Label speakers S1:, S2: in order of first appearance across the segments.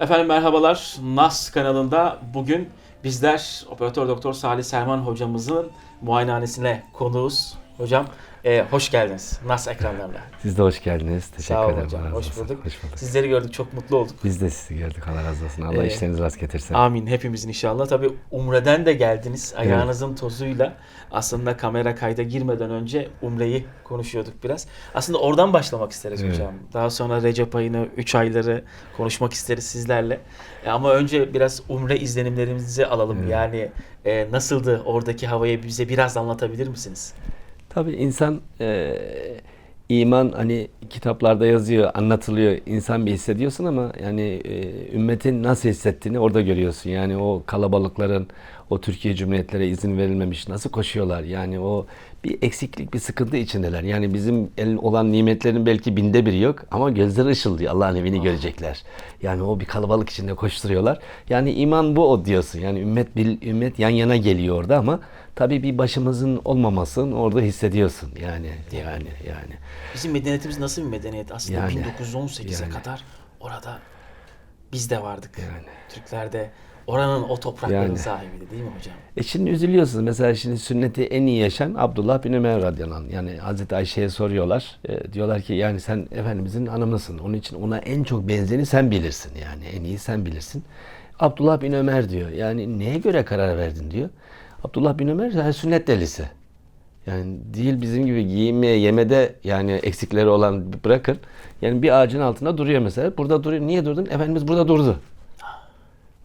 S1: Efendim merhabalar. NAS kanalında bugün bizler Operatör Doktor Salih Selman hocamızın muayenehanesine konuğuz. Hocam e, hoş geldiniz NAS ekranlarına.
S2: Siz de hoş geldiniz. Teşekkür
S1: Sağ olun
S2: ederim.
S1: hocam. Hoş bulduk.
S2: Hoş bulduk.
S1: Sizleri gördük çok mutlu olduk.
S2: Biz de sizi gördük. Allah razı olsun. Allah
S1: Ee,
S2: işlerinizi rast getirsin.
S1: Amin hepimizin inşallah. Tabi Umre'den de geldiniz. Ayağınızın tozuyla aslında kamera kayda girmeden önce Umre'yi konuşuyorduk biraz. Aslında oradan başlamak isteriz
S2: Evet.
S1: hocam. Daha sonra Recep ayını, 3 ayları konuşmak isteriz sizlerle. E, ama önce biraz Umre izlenimlerimizi alalım. Yani e, nasıldı oradaki havayı bize biraz anlatabilir misiniz?
S2: Tabii insan e, iman hani kitaplarda yazıyor, anlatılıyor. İnsan bir hissediyorsun ama yani e, ümmetin nasıl hissettiğini orada görüyorsun. Yani o kalabalıkların o Türkiye Cumhuriyetlere izin verilmemiş nasıl koşuyorlar? Yani o bir eksiklik, bir sıkıntı içindeler. Yani bizim el olan nimetlerin belki binde biri yok ama gözleri ışıldıyor. Allah'ın evini görecekler. Yani o bir kalabalık içinde koşturuyorlar. Yani iman bu o diyorsun. Yani ümmet bir ümmet yan yana geliyor orada ama tabii bir başımızın olmamasını orada hissediyorsun. Yani yani yani.
S1: Bizim medeniyetimiz nasıl bir medeniyet? Aslında
S2: Yani,
S1: 1918'e
S2: yani.
S1: kadar orada biz de vardık.
S2: Yani.
S1: Türkler de oranın o toprakların
S2: Yani.
S1: sahibiydi değil mi hocam?
S2: E şimdi üzülüyorsunuz. Mesela şimdi sünneti en iyi yaşayan Abdullah bin Ömer radıyallahu anh. Yani Hazreti Ayşe'ye soruyorlar. E, diyorlar ki yani sen Efendimizin hanımısın. Onun için ona en çok benzeni sen bilirsin. Yani en iyi sen bilirsin. Abdullah bin Ömer diyor. Yani neye göre karar verdin diyor. Abdullah bin Ömer yani sünnet delisi. Yani değil bizim gibi giyinmeye, yemede yani eksikleri olan bırakın. Yani bir ağacın altında duruyor mesela. Burada duruyor. Niye durdun? Efendimiz burada durdu.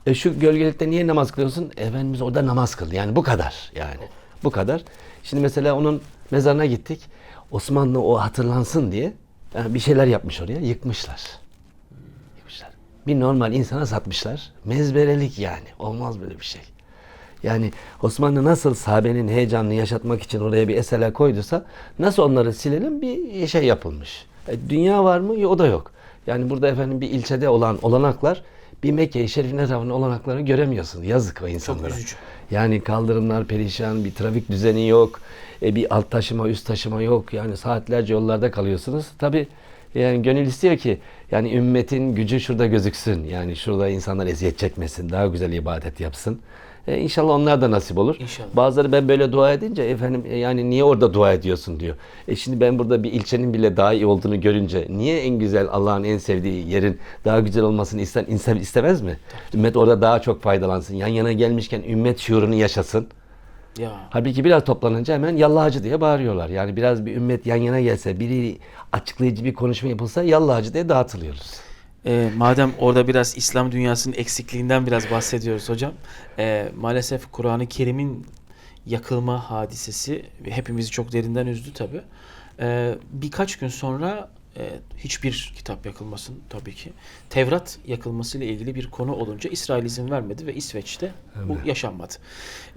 S2: E şu gölgelikte niye namaz kılıyorsun? Efendimiz orada namaz kıldı. Yani bu kadar. Yani bu kadar. Şimdi mesela onun mezarına gittik. Osmanlı o hatırlansın diye yani bir şeyler yapmış oraya. Yıkmışlar. Yıkmışlar. Bir normal insana satmışlar. Mezberelik yani. Olmaz böyle bir şey. Yani Osmanlı nasıl sahabenin heyecanını yaşatmak için oraya bir eserler koyduysa nasıl onları silelim bir şey yapılmış. E, dünya var mı? O da yok. Yani burada efendim bir ilçede olan olanaklar bir Mekke-i Şerif'in etrafında olanaklarını göremiyorsun. Yazık o insanlara.
S1: üzücü.
S2: Yani kaldırımlar perişan, bir trafik düzeni yok, e, bir alt taşıma, üst taşıma yok. Yani saatlerce yollarda kalıyorsunuz. Tabii yani gönül istiyor ki yani ümmetin gücü şurada gözüksün. Yani şurada insanlar eziyet çekmesin, daha güzel ibadet yapsın. E, inşallah onlar da nasip olur.
S1: İnşallah.
S2: Bazıları ben böyle dua edince efendim e, yani niye orada dua ediyorsun diyor. E şimdi ben burada bir ilçenin bile daha iyi olduğunu görünce niye en güzel Allah'ın en sevdiği yerin daha güzel olmasını ister, insan istemez mi? Ümmet orada daha çok faydalansın. Yan yana gelmişken ümmet şuurunu yaşasın.
S1: Ya
S2: Halbuki biraz toplanınca hemen yallahacı diye bağırıyorlar. Yani biraz bir ümmet yan yana gelse, biri açıklayıcı bir konuşma yapılsa yallahacı diye dağıtılıyoruz.
S1: E, madem orada biraz İslam dünyasının eksikliğinden biraz bahsediyoruz hocam. e, maalesef Kur'an-ı Kerim'in yakılma hadisesi hepimizi çok derinden üzdü tabi. birkaç gün sonra e, hiçbir kitap yakılmasın tabii ki. Tevrat yakılmasıyla ilgili bir konu olunca İsrail izin vermedi ve İsveç'te bu yaşanmadı.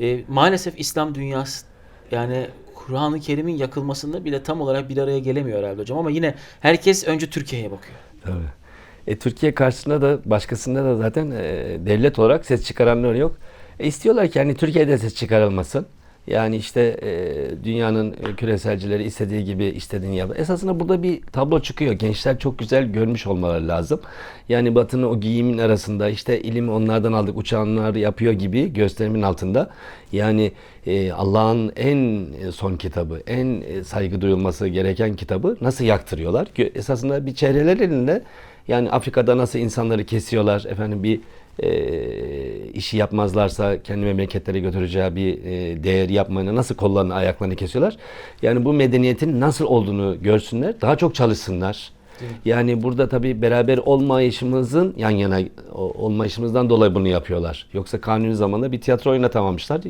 S1: E, maalesef İslam dünyası yani Kur'an-ı Kerim'in yakılmasında bile tam olarak bir araya gelemiyor herhalde hocam ama yine herkes önce Türkiye'ye bakıyor.
S2: Tabii. E, Türkiye karşısında da başkasında da zaten e, devlet olarak ses çıkaranlar yok. E, istiyorlar ki hani Türkiye'de ses çıkarılmasın. Yani işte e, dünyanın küreselcileri istediği gibi istediğini yapar. Esasında burada bir tablo çıkıyor. Gençler çok güzel görmüş olmaları lazım. Yani Batı'nın o giyimin arasında işte ilim onlardan aldık uçanlar yapıyor gibi gösterimin altında. Yani e, Allah'ın en son kitabı, en e, saygı duyulması gereken kitabı nasıl yaktırıyorlar? Esasında bir çevreler elinde yani Afrika'da nasıl insanları kesiyorlar, efendim bir e, işi yapmazlarsa kendi memleketleri götüreceği bir e, değer yapmayla nasıl kollarını ayaklarını kesiyorlar. Yani bu medeniyetin nasıl olduğunu görsünler, daha çok çalışsınlar. Yani burada tabii beraber olmayışımızın yan yana olmayışımızdan dolayı bunu yapıyorlar. Yoksa kanuni zamanda bir tiyatro oynatamamışlar.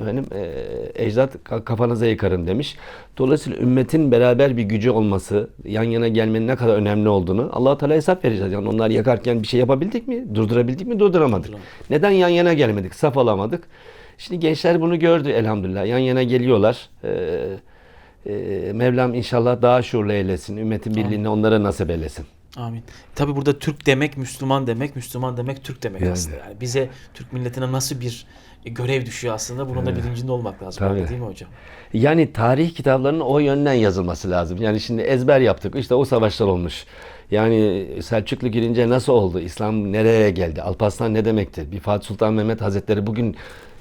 S2: Efendim e, ecdat ka- kafanıza yıkarım demiş. Dolayısıyla ümmetin beraber bir gücü olması, yan yana gelmenin ne kadar önemli olduğunu allah Teala hesap vereceğiz. Yani onlar yakarken bir şey yapabildik mi? Durdurabildik mi? Durduramadık. Neden yan yana gelmedik? Saf olamadık. Şimdi gençler bunu gördü elhamdülillah. Yan yana geliyorlar. Ee, e, Mevlam inşallah daha şuurlu eylesin. Ümmetin birliğini onlara nasip eylesin.
S1: Amin. Tabi burada Türk demek Müslüman demek, Müslüman demek Türk demek
S2: Yani.
S1: aslında. Yani bize Türk milletine nasıl bir görev düşüyor aslında bunun da bilincinde olmak lazım.
S2: Tabii.
S1: Öyle değil mi hocam?
S2: Yani tarih kitaplarının o yönden yazılması lazım. Yani şimdi ezber yaptık. İşte o savaşlar olmuş. Yani Selçuklu girince nasıl oldu? İslam nereye geldi? Alparslan ne demektir? Bir Fatih Sultan Mehmet Hazretleri bugün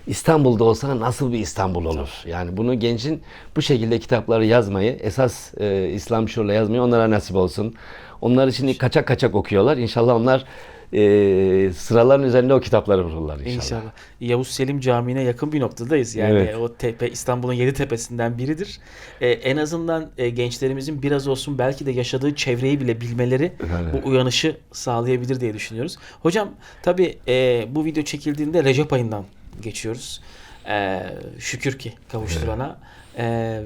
S2: İstanbul'da olsa nasıl bir İstanbul olur? Yani bunu gencin bu şekilde kitapları yazmayı, esas e, İslam şuurla yazmayı onlara nasip olsun. Onlar şimdi kaçak kaçak okuyorlar. İnşallah onlar e, sıraların üzerinde o kitapları bulurlar inşallah.
S1: İnşallah. Yavuz Selim Camii'ne yakın bir noktadayız. Yani
S2: Evet.
S1: o tepe İstanbul'un yedi tepesinden biridir. Ee, en azından e, gençlerimizin biraz olsun belki de yaşadığı çevreyi bile bilmeleri
S2: Evet.
S1: bu uyanışı sağlayabilir diye düşünüyoruz. Hocam tabii e, bu video çekildiğinde Recep ayından geçiyoruz. E, şükür ki kavuşturana. E,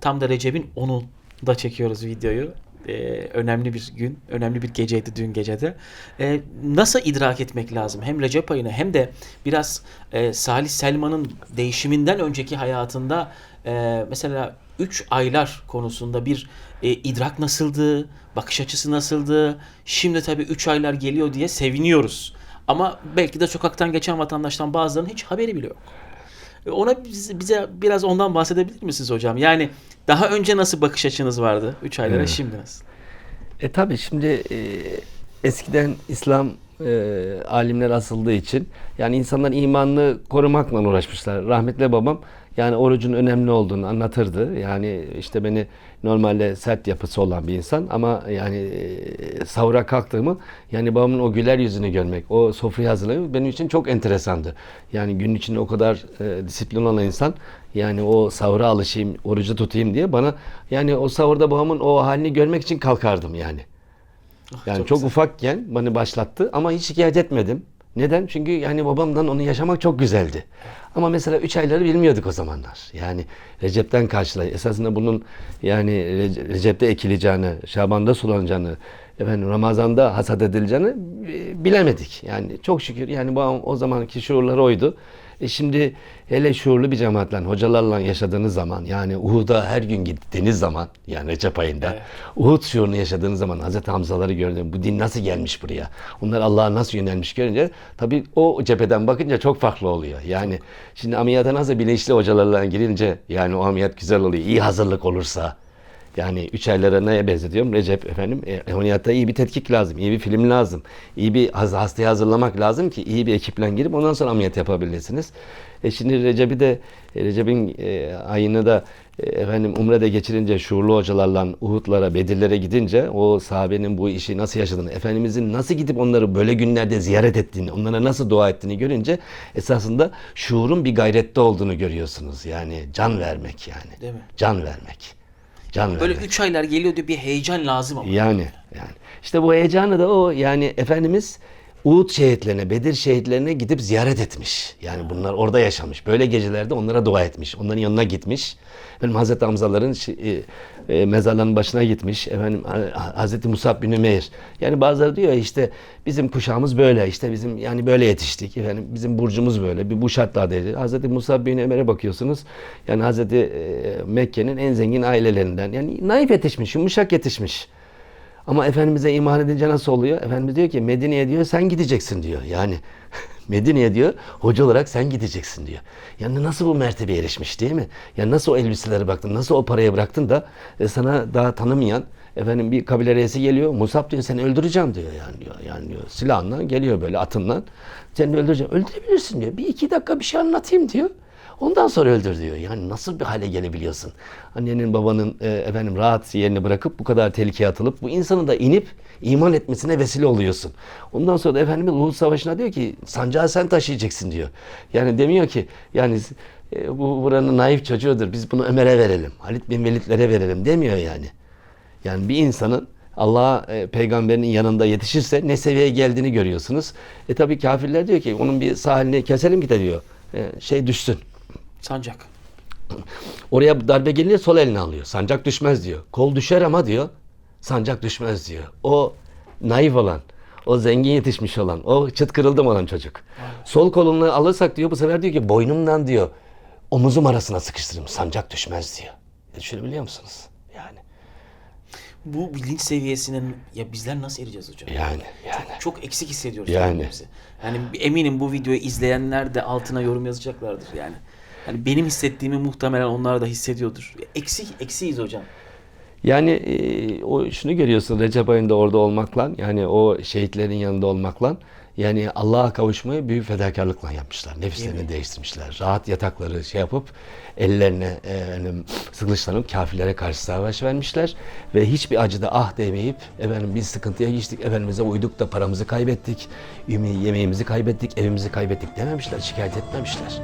S1: tam da Recep'in 10'unda çekiyoruz videoyu. E, önemli bir gün, önemli bir geceydi dün gecede. E, nasıl idrak etmek lazım? Hem Recep ayını hem de biraz e, Salih Selman'ın değişiminden önceki hayatında e, mesela 3 aylar konusunda bir e, idrak nasıldı, bakış açısı nasıldı? Şimdi tabii 3 aylar geliyor diye seviniyoruz. Ama belki de sokaktan geçen vatandaştan bazılarının hiç haberi bile yok. Ona biz- bize biraz ondan bahsedebilir misiniz hocam? Yani daha önce nasıl bakış açınız vardı 3 aylara
S2: Evet.
S1: şimdi nasıl?
S2: E tabi şimdi e, eskiden İslam e, alimler asıldığı için yani insanların imanını korumakla uğraşmışlar. Rahmetli babam yani orucun önemli olduğunu anlatırdı. Yani işte beni normalde sert yapısı olan bir insan ama yani e, sahura kalktığımı yani babamın o güler yüzünü görmek, o sofrayı hazırlamak benim için çok enteresandı. Yani gün içinde o kadar e, disiplin olan insan yani o sahura alışayım, orucu tutayım diye bana yani o sahurda babamın o halini görmek için kalkardım yani. Yani
S1: çok
S2: çok,
S1: güzel.
S2: ufakken beni başlattı ama hiç şikayet etmedim. Neden? Çünkü yani babamdan onu yaşamak çok güzeldi. Ama mesela 3 ayları bilmiyorduk o zamanlar. Yani Recep'ten karşılay. Esasında bunun yani Rece- Recep'te ekileceğini, Şaban'da sulanacağını, efendim Ramazan'da hasat edileceğini e, bilemedik. Yani çok şükür yani babam o zamanki şuurları oydu. E şimdi hele şuurlu bir cemaatle, hocalarla yaşadığınız zaman yani Uhud'a her gün gittiğiniz zaman yani Recep ayında
S1: Evet.
S2: Uhud şuurunu yaşadığınız zaman Hazreti Hamzaları gördüm. Bu din nasıl gelmiş buraya? Onlar Allah'a nasıl yönelmiş görünce tabii o cepheden bakınca çok farklı oluyor. Yani şimdi ameliyata nasıl bilinçli hocalarla girince yani o ameliyat güzel oluyor. İyi hazırlık olursa yani üç aylara neye benzetiyorum? Recep efendim e, ameliyatta iyi bir tetkik lazım, iyi bir film lazım, iyi bir hastayı hazırlamak lazım ki iyi bir ekiple girip ondan sonra ameliyat yapabilirsiniz. E şimdi Recep'i de e, Recep'in e, ayını da e, efendim Umre'de geçirince şuurlu hocalarla Uhud'lara, Bedir'lere gidince o sahabenin bu işi nasıl yaşadığını, Efendimizin nasıl gidip onları böyle günlerde ziyaret ettiğini, onlara nasıl dua ettiğini görünce esasında şuurun bir gayrette olduğunu görüyorsunuz. Yani can vermek yani.
S1: Değil mi?
S2: Can vermek. Can
S1: Böyle
S2: vermek.
S1: 3 aylar geliyor diye bir heyecan lazım ama.
S2: Yani yani işte bu heyecanı da o yani Efendimiz Uhud şehitlerine, Bedir şehitlerine gidip ziyaret etmiş. Yani bunlar orada yaşamış. Böyle gecelerde onlara dua etmiş. Onların yanına gitmiş. Efendim Hazreti Hamzaların e, e, mezarlarının başına gitmiş. Efendim Ha- Hazreti Musab bin Ümeyr. Yani bazıları diyor işte bizim kuşağımız böyle. işte bizim yani böyle yetiştik. Efendim bizim burcumuz böyle. Bir bu şartlardaydı. Hazreti Musab bin Ömer'e bakıyorsunuz. Yani Hazreti e, Mekke'nin en zengin ailelerinden. Yani naif yetişmiş, yumuşak yetişmiş. Ama Efendimiz'e iman edince nasıl oluyor? Efendimiz diyor ki Medine'ye diyor sen gideceksin diyor. Yani Medine'ye diyor hoca olarak sen gideceksin diyor. Yani nasıl bu mertebeye erişmiş değil mi? Yani nasıl o elbiselere baktın, nasıl o paraya bıraktın da e, sana daha tanımayan efendim bir kabile reisi geliyor. Musab diyor seni öldüreceğim diyor yani diyor. Yani diyor silahla geliyor böyle atınla. Seni öldüreceğim. Öldürebilirsin diyor. Bir iki dakika bir şey anlatayım diyor. Ondan sonra öldür diyor. Yani nasıl bir hale gelebiliyorsun? Annenin babanın e, efendim rahat yerini bırakıp bu kadar tehlikeye atılıp bu insanın da inip iman etmesine vesile oluyorsun. Ondan sonra da Efendimiz Uhud Savaşı'na diyor ki sancağı sen taşıyacaksın diyor. Yani demiyor ki yani e, bu buranın naif çocuğudur biz bunu Ömer'e verelim. Halit bin Velid'lere verelim demiyor yani. Yani bir insanın Allah e, peygamberinin yanında yetişirse ne seviyeye geldiğini görüyorsunuz. E tabi kafirler diyor ki onun bir sahilini keselim ki de diyor. E, şey düşsün.
S1: Sancak.
S2: Oraya darbe gelince sol elini alıyor. Sancak düşmez diyor. Kol düşer ama diyor. Sancak düşmez diyor. O naif olan, o zengin yetişmiş olan, o çıt kırıldım olan çocuk. Sol kolunu alırsak diyor bu sefer diyor ki boynumdan diyor omuzum arasına sıkıştırırım. Sancak düşmez diyor. E, Düşünebiliyor musunuz? Yani.
S1: Bu bilinç seviyesinin ya bizler nasıl ereceğiz hocam?
S2: Yani. Yani.
S1: Çok eksik hissediyoruz
S2: Yani.
S1: kendimizi. Yani eminim bu videoyu izleyenler de altına yorum yazacaklardır yani. Yani benim hissettiğimi muhtemelen onlar da hissediyordur. Eksik eksiyiz hocam.
S2: Yani e, o şunu görüyorsun Recep ayında orada olmakla yani o şehitlerin yanında olmakla yani Allah'a kavuşmayı büyük fedakarlıkla yapmışlar. Nefislerini değiştirmişler. Rahat yatakları şey yapıp ellerine e, efendim, kılıçlanıp kafirlere karşı savaş vermişler ve hiçbir acıda ah demeyip efendim biz sıkıntıya geçtik, efendimize uyduk da paramızı kaybettik, yemeğimizi kaybettik, evimizi kaybettik dememişler, şikayet etmemişler.